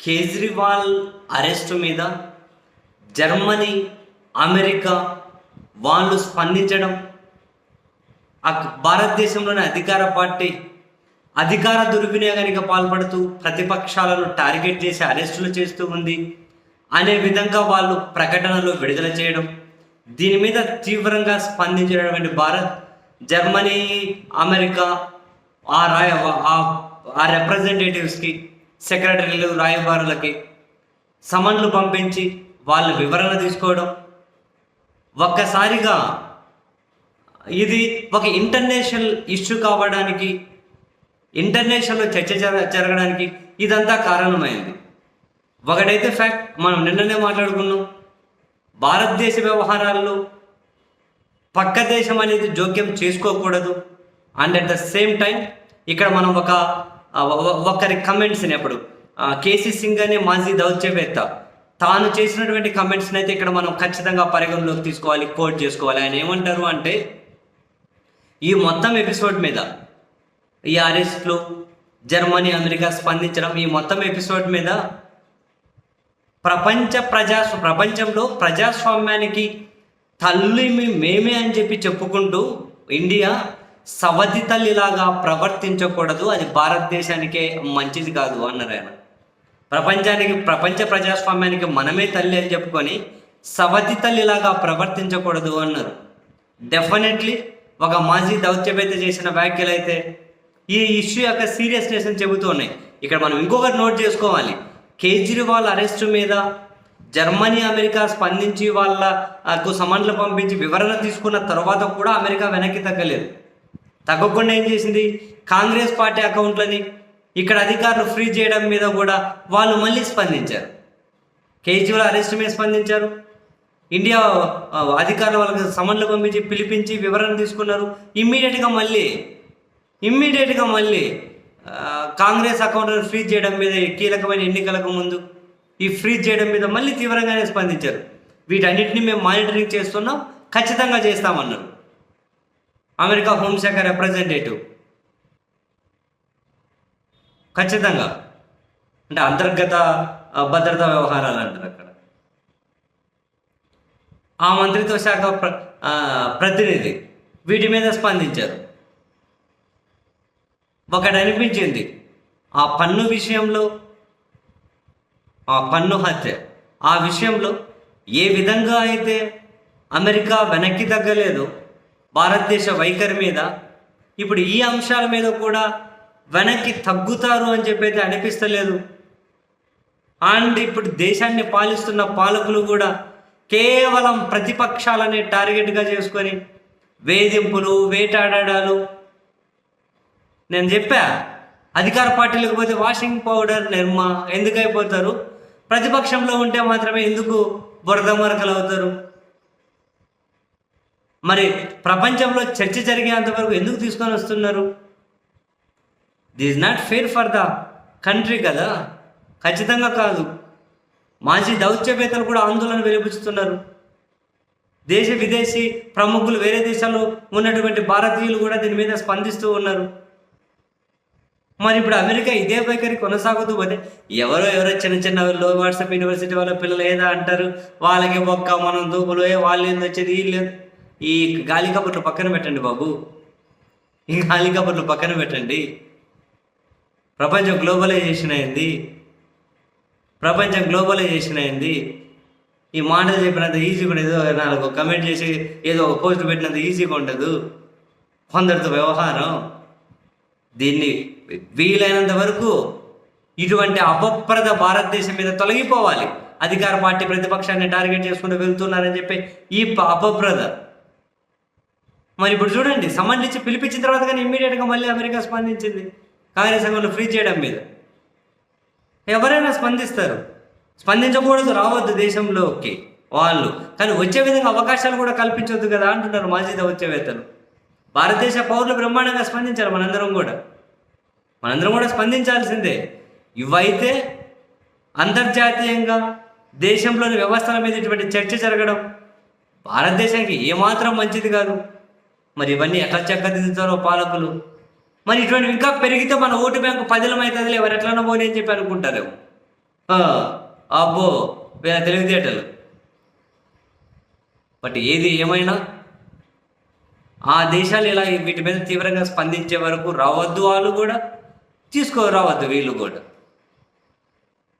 Kejriwal arrest మీద Germany America వాళ్ళు స్పందించడం భారతదేశంలోని అధికార పార్టీ అధికార దుర్వినియోగానికి పాల్పడుతూ ప్రతిపక్షాలను టార్గెట్ చేసి అరెస్టులు చేస్తూ ఉంది. అనే విధంగా వాళ్ళు ప్రకటనలు విడుదల చేయడం దీని మీద తీవ్రంగా స్పందించినటువంటి భారత్ జర్మనీ అమెరికా ఆ రాయ ఆ- ఆ రిప్రజెంటేటివ్స్కి సెక్రటరీలు రాయబారులకి సమన్లు పంపించి వాళ్ళ వివరణ తీసుకోవడం. ఒక్కసారిగా ఇది ఒక ఇంటర్నేషనల్ ఇష్యూ కావడానికి ఇంటర్నేషనల్లో చర్చ జర- జరగడానికి ఇదంతా కారణమైంది. ఒకటైతే ఫ్యాక్ట్ మనం నిన్ననే మాట్లాడుకున్నాం. భారతదేశ వ్యవహారాల్లో పక్క దేశం అనేది జోక్యం చేసుకోకూడదు. And at the same time ఇక్కడ మనం ఒక ఒకరి కమెంట్స్ని అప్పుడు. కేసీ సింగ్ అనే మాజీ దౌత్యవేత్త. తాను చేసినటువంటి కమెంట్స్ని అయితే ఇక్కడ మనం ఖచ్చితంగా పరిగణలోకి తీసుకోవాలి కోట్ చేసుకోవాలి. ఆయన ఏమంటారు అంటే ఈ మొత్తం ఎపిసోడ్ మీద ఈ అరెస్ట్లు జర్మనీ అమెరికా స్పందించడం ఈ మొత్తం ఎపిసోడ్ మీద ప్రపంచ ప్రజా ప్రపంచంలో ప్రజాస్వామ్యానికి తల్లి మీ- మేమే అని చెప్పి చెప్పుకుంటూ ఇండియా సవతి తల్లిలాగా ప్రవర్తించకూడదు అది భారతదేశానికే మంచిది కాదు అన్నారు ఆయన. ప్రపంచానికి ప్రపంచ ప్రజాస్వామ్యానికి మనమే తల్లి అని చెప్పుకొని సవతి తల్లిలాగా ప్రవర్తించకూడదు అన్నారు. డెఫినెట్లీ ఒక మాజీ దౌత్యవేత్త చేసిన వ్యాఖ్యలు అయితే ఈ ఇష్యూ యొక్క సీరియస్నెస్ అని చెబుతూ ఉన్నాయి. ఇక్కడ మనం ఇంకొకటి నోట్ చేసుకోవాలి. కేజ్రీవాల్ అరెస్టు మీద జర్మనీ అమెరికా స్పందించి వాళ్ళకు సమన్లు పంపించి వివరణ తీసుకున్న తర్వాత కూడా అమెరికా వెనక్కి తగ్గలేదు. తగ్గకుండా ఏం చేసింది? కాంగ్రెస్ పార్టీ అకౌంట్లని ఇక్కడ అధికారులు ఫ్రీ చేయడం మీద కూడా వాళ్ళు మళ్ళీ స్పందించారు. కేజ్రీవాల్ అరెస్ట్ మీద స్పందించారు. ఇండియా అధికారులు వాళ్ళకి సమన్లు పంపించి పిలిపించి వివరణ తీసుకున్నారు. ఇమ్మీడియట్గా మళ్ళీ ఇమ్మీడియట్గా మళ్ళీ కాంగ్రెస్ అకౌంట్లను ఫ్రీజ్ చేయడం మీద కీలకమైన ఎన్నికలకు ముందు ఈ ఫ్రీజ్ చేయడం మీద మళ్ళీ తీవ్రంగానే స్పందించారు. వీటన్నిటిని మేము మానిటరింగ్ చేస్తున్నాం. ఖచ్చితంగా చేస్తామన్నారు. అమెరికా హోంశాఖ రిప్రజెంటేటివ్ ఖచ్చితంగా. అంటే అంతర్గత భద్రతా వ్యవహారాలు అంటారు అక్కడ. ఆ మంత్రిత్వ శాఖ ప్ర ప్రతినిధి వీటి మీద స్పందించారు. ఒకటి అనిపించింది ఆ పన్ను విషయంలో ఆ పన్ను హత్య ఆ విషయంలో ఏ విధంగా అయితే అమెరికా వెనక్కి తగ్గలేదు భారతదేశ వైఖరి మీద ఇప్పుడు ఈ అంశాల మీద కూడా వెనక్కి తగ్గుతారు అని చెప్పి అయితే అనిపిస్తలేదు. అండ్ ఇప్పుడు దేశాన్ని పాలిస్తున్న పాలకులు కూడా కేవలం ప్రతిపక్షాలనే టార్గెట్గా చేసుకొని వేధింపులు వేటాడాడాలు. నేను చెప్పా అధికార పార్టీలకు పోతే వాషింగ్ పౌడర్ నిర్మా ఎందుకైపోతారు? ప్రతిపక్షంలో ఉంటే మాత్రమే ఎందుకు బురద మరకలు అవుతారు మరి ప్రపంచంలో చర్చ జరిగేంత వరకు ఎందుకు తీసుకొని వస్తున్నారు? This not fair for the country కదా? ఖచ్చితంగా కాదు. మాజీ దౌత్యవేత్తలు కూడా ఆందోళన వెలిపిస్తున్నారు దేశ విదేశీ ప్రముఖులు వేరే దేశాల్లో ఉన్నటువంటి భారతీయులు కూడా దీని మీద స్పందిస్తూ ఉన్నారు. మరి ఇప్పుడు అమెరికా ఇదే వైఖరి కొనసాగుతూ పోతే ఎవరో ఎవరో చిన్న చిన్న లో వాట్సాప్ యూనివర్సిటీ వాళ్ళ పిల్లలు ఏదో అంటారు? వాళ్ళకి ఒక్క మనం దూపులు ఏ వాళ్ళు ఏంది వచ్చేది వీళ్ళు ఈ గాలి కబుర్లు పక్కన పెట్టండి బాబు. ఈ గాలి కబుర్లు పక్కన పెట్టండి. ప్రపంచం గ్లోబలైజేషన్ అయింది. ప్రపంచం గ్లోబలైజేషన్ అయింది. ఈ మాటలు చెప్పినంత ఈజీగా ఉండదు. ఏదో కమెంట్ చేసి ఏదో ఒక పోస్ట్ పెట్టినంత ఈజీగా ఉండదు. కొందరితో వ్యవహారం. దీన్ని వీలైనంత వరకు ఇటువంటి అపప్రద భారతదేశం మీద తొలగిపోవాలి. అధికార పార్టీ ప్రతిపక్షాన్ని టార్గెట్ చేసుకుంటూ వెళ్తున్నారని చెప్పి ఈ ప- అపప్రద మరి ఇప్పుడు చూడండి సంబంధించి ఇచ్చి పిలిపించిన తర్వాత కానీ ఇమ్మీడియట్గా మళ్ళీ అమెరికా స్పందించింది. కాంగ్రెస్ సంఘంలో ఫ్రీ చేయడం మీద. ఎవరైనా స్పందిస్తారు. స్పందించకూడదు రావద్దు దేశంలోకి వాళ్ళు. కానీ వచ్చే విధంగా అవకాశాలు కూడా కల్పించవద్దు కదా అంటున్నారు మాజీ దౌత్యవేత్తలు. భారతదేశ పౌరులు బ్రహ్మాండంగా స్పందించారు మనందరం కూడా. మనందరం కూడా స్పందించాల్సిందే. ఇవైతే అంతర్జాతీయంగా దేశంలోని వ్యవస్థల మీద ఇటువంటి చర్చ జరగడం భారతదేశానికి ఏమాత్రం మంచిది కాదు. మరి ఇవన్నీ ఎట్లా చక్కదిద్దుతారో పాలకులు? మరి ఇటువంటి ఇంకా పెరిగితే మన ఓటు బ్యాంకు పదిలం అవుతుంది ఎవరు ఎట్లన్నా పోనీ అని చెప్పి అనుకుంటారు అబ్బో వీళ్ళ తెలివితేటలు. బట్ ఏది ఏమైనా ఆ దేశాలు ఇలా వీటి మీద తీవ్రంగా స్పందించే వరకు రావద్దు వాళ్ళు కూడా తీసుకో రావద్దు వీళ్ళు కూడా.